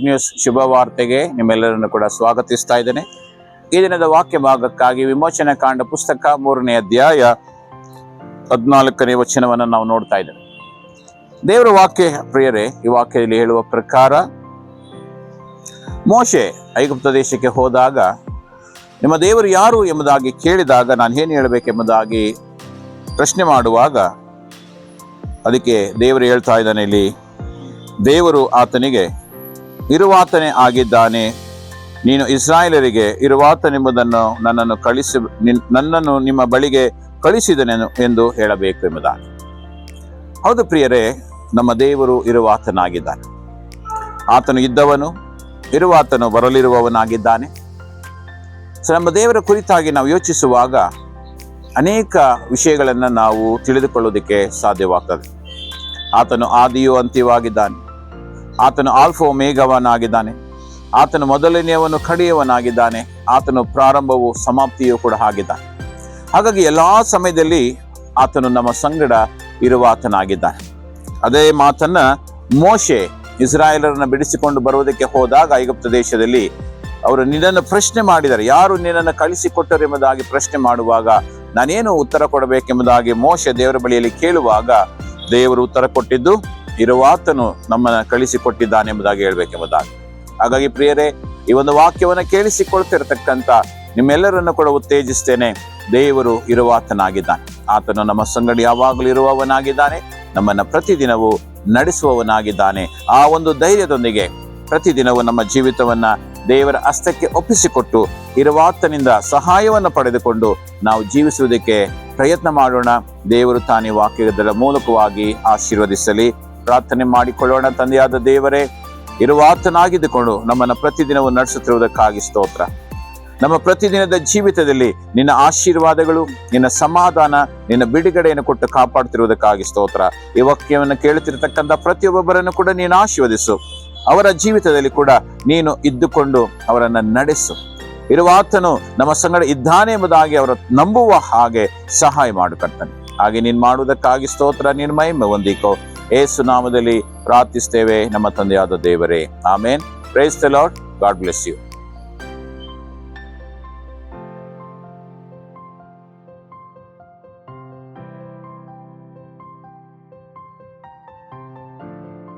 Good news ಶುಭವಾರ್ತೆಗೆ ನಿಮ್ಮೆಲ್ಲರನ್ನು ಕೂಡ ಸ್ವಾಗತಿಸ್ತಾ ಇದ್ದೇನೆ. ಈ ದಿನದ ವಾಕ್ಯ ಭಾಗಕ್ಕಾಗಿ ವಿಮೋಚನೆ ಕಾಂಡ ಪುಸ್ತಕ ಮೂರನೇ ಅಧ್ಯಾಯ ಹದಿನಾಲ್ಕನೇ ವಚನವನ್ನು ನಾವು ನೋಡ್ತಾ ಇದ್ದೇವೆ. ದೇವರ ವಾಕ್ಯ ಪ್ರಿಯರೇ, ಈ ವಾಕ್ಯದಲ್ಲಿ ಹೇಳುವ ಪ್ರಕಾರ, ಮೋಶೆ ಐಗುಪ್ತ ದೇಶಕ್ಕೆ ಹೋದಾಗ, ನಿಮ್ಮ ದೇವರು ಯಾರು ಎಂಬುದಾಗಿ ಕೇಳಿದಾಗ, ನಾನು ಏನು ಹೇಳಬೇಕೆಂಬುದಾಗಿ ಪ್ರಶ್ನೆ ಮಾಡುವಾಗ, ಅದಕ್ಕೆ ದೇವರು ಹೇಳ್ತಾ ಇದ್ದಾನೆ ಇಲ್ಲಿ, ದೇವರು ಆತನಿಗೆ ಇರುವಾತನೇ ಆಗಿದ್ದಾನೆ. ನೀನು ಇಸ್ರಾಯೇಲರಿಗೆ ಇರುವಾತನೆಂಬುದನ್ನು ನನ್ನನ್ನು ಕಳಿಸಿ, ನಿನ್- ನನ್ನನ್ನು ನಿಮ್ಮ ಬಳಿಗೆ ಕಳಿಸಿದನೆನು ಎಂದು ಹೇಳಬೇಕು ಎಂಬುದಾಗಿ. ಹೌದು ಪ್ರಿಯರೇ, ನಮ್ಮ ದೇವರು ಇರುವಾತನಾಗಿದ್ದಾನೆ. ಆತನು ಇದ್ದವನು, ಇರುವಾತನು ಬರಲಿರುವವನಾಗಿದ್ದಾನೆ. ಸೊ ನಮ್ಮ ದೇವರ ಕುರಿತಾಗಿ ನಾವು ಯೋಚಿಸುವಾಗ ಅನೇಕ ವಿಷಯಗಳನ್ನು ನಾವು ತಿಳಿದುಕೊಳ್ಳೋದಕ್ಕೆ ಸಾಧ್ಯವಾಗ್ತದೆ. ಆತನು ಆದಿಯೂ ಅಂತ್ಯವಾಗಿದ್ದಾನೆ ಆತನು ಆಲ್ಫೋ ಮೇಘವನಾಗಿದ್ದಾನೆ ಆತನು ಮೊದಲನೆಯವನು ಕಡಿಯವನಾಗಿದ್ದಾನೆ. ಆತನು ಪ್ರಾರಂಭವು ಸಮಾಪ್ತಿಯೂ ಕೂಡ ಆಗಿದ್ದಾನೆ ಹಾಗಾಗಿ ಎಲ್ಲ ಸಮಯದಲ್ಲಿ ಆತನು ನಮ್ಮ ಸಂಗಡ ಇರುವ ಆತನಾಗಿದ್ದಾನೆ ಅದೇ ಮಾತನ್ನ ಮೋಶೆ ಇಸ್ರಾಯೇಲರನ್ನು ಬಿಡಿಸಿಕೊಂಡು ಬರುವುದಕ್ಕೆ ಹೋದಾಗ ಐಗುಪ್ತ ದೇಶದಲ್ಲಿ ಅವರು ನಿನ್ನನ್ನು ಪ್ರಶ್ನೆ ಮಾಡಿದ್ದಾರೆ. ಯಾರು ನಿನ್ನನ್ನು ಕಳಿಸಿಕೊಟ್ಟರು ಎಂಬುದಾಗಿ ಪ್ರಶ್ನೆ ಮಾಡುವಾಗ ನಾನೇನು ಉತ್ತರ ಕೊಡಬೇಕೆಂಬುದಾಗಿ ಮೋಶೆ ದೇವರ ಬಳಿಯಲ್ಲಿ ಕೇಳುವಾಗ ದೇವರು ಉತ್ತರ ಕೊಟ್ಟಿದ್ದು ಇರುವಾತನು ನಮ್ಮನ್ನ ಕಳಿಸಿಕೊಟ್ಟಿದ್ದಾನೆ ಎಂಬುದಾಗಿ ಹೇಳ್ಬೇಕೆಂಬುದಾಗಿ. ಹಾಗಾಗಿ ಪ್ರಿಯರೇ, ಈ ಒಂದು ವಾಕ್ಯವನ್ನು ಕೇಳಿಸಿಕೊಳ್ತಿರತಕ್ಕಂತ ನಿಮ್ಮೆಲ್ಲರನ್ನು ಕೂಡ ಉತ್ತೇಜಿಸ್ತೇನೆ. ದೇವರು ಇರುವಾತನಾಗಿದ್ದಾನೆ. ಆತನು ನಮ್ಮ ಸಂಗಡಿ ಯಾವಾಗಲೂ ಇರುವವನಾಗಿದ್ದಾನೆ. ನಮ್ಮನ್ನ ಪ್ರತಿದಿನವೂ ನಡೆಸುವವನಾಗಿದ್ದಾನೆ. ಆ ಒಂದು ಧೈರ್ಯದೊಂದಿಗೆ ಪ್ರತಿದಿನವೂ ನಮ್ಮ ಜೀವಿತವನ್ನ ದೇವರ ಹಸ್ತಕ್ಕೆ ಒಪ್ಪಿಸಿಕೊಟ್ಟು ಇರುವಾತನಿಂದ ಸಹಾಯವನ್ನು ಪಡೆದುಕೊಂಡು ನಾವು ಜೀವಿಸುವುದಕ್ಕೆ ಪ್ರಯತ್ನ ಮಾಡೋಣ. ದೇವರು ತಾನೇ ವಾಕ್ಯದ ಮೂಲಕವಾಗಿ ಆಶೀರ್ವದಿಸಲಿ. ಪ್ರಾರ್ಥನೆ ಮಾಡಿಕೊಳ್ಳೋಣ ತಂದೆಯಾದ ದೇವರೇ, ಇರುವಾತನಾಗಿದ್ದುಕೊಂಡು ನಮ್ಮನ್ನು ಪ್ರತಿದಿನವೂ ನಡೆಸುತ್ತಿರುವುದಕ್ಕಾಗಿ ಸ್ತೋತ್ರ. ನಮ್ಮ ಪ್ರತಿದಿನದ ಜೀವಿತದಲ್ಲಿ ನಿನ್ನ ಆಶೀರ್ವಾದಗಳು, ನಿನ್ನ ಸಮಾಧಾನ, ನಿನ್ನ ಬಿಡುಗಡೆಯನ್ನು ಕೊಟ್ಟು ಕಾಪಾಡ್ತಿರುವುದಕ್ಕಾಗಿ ಸ್ತೋತ್ರ. ಈ ವಾಕ್ಯವನ್ನು ಕೇಳುತ್ತಿರತಕ್ಕಂಥ ಪ್ರತಿಯೊಬ್ಬೊಬ್ಬರನ್ನು ಕೂಡ ನೀನು ಆಶೀರ್ವದಿಸು. ಅವರ ಜೀವಿತದಲ್ಲಿ ಕೂಡ ನೀನು ಇದ್ದುಕೊಂಡು ಅವರನ್ನು ನಡೆಸು. ಇರುವಾತನು ನಮ್ಮ ಸಂಗಡ ಇದ್ದಾನೆ ಎಂಬುದಾಗಿ ಅವರ ನಂಬುವ ಹಾಗೆ ಸಹಾಯ ಮಾಡು ಕರ್ತನೆ. ಹಾಗೆ ನೀನು ಮಾಡುವುದಕ್ಕಾಗಿ ಸ್ತೋತ್ರ, ನೀನು ಮಹಿಮೆ ಹೊಂದಿಕೋ. ಏಸು ನಾಮದಲ್ಲಿ ಪ್ರಾರ್ಥಿಸ್ತೇವೆ. ನಮ್ಮ ತಂದೆಯಾದ ದೇವರೇ. Amen. Praise the Lord God bless you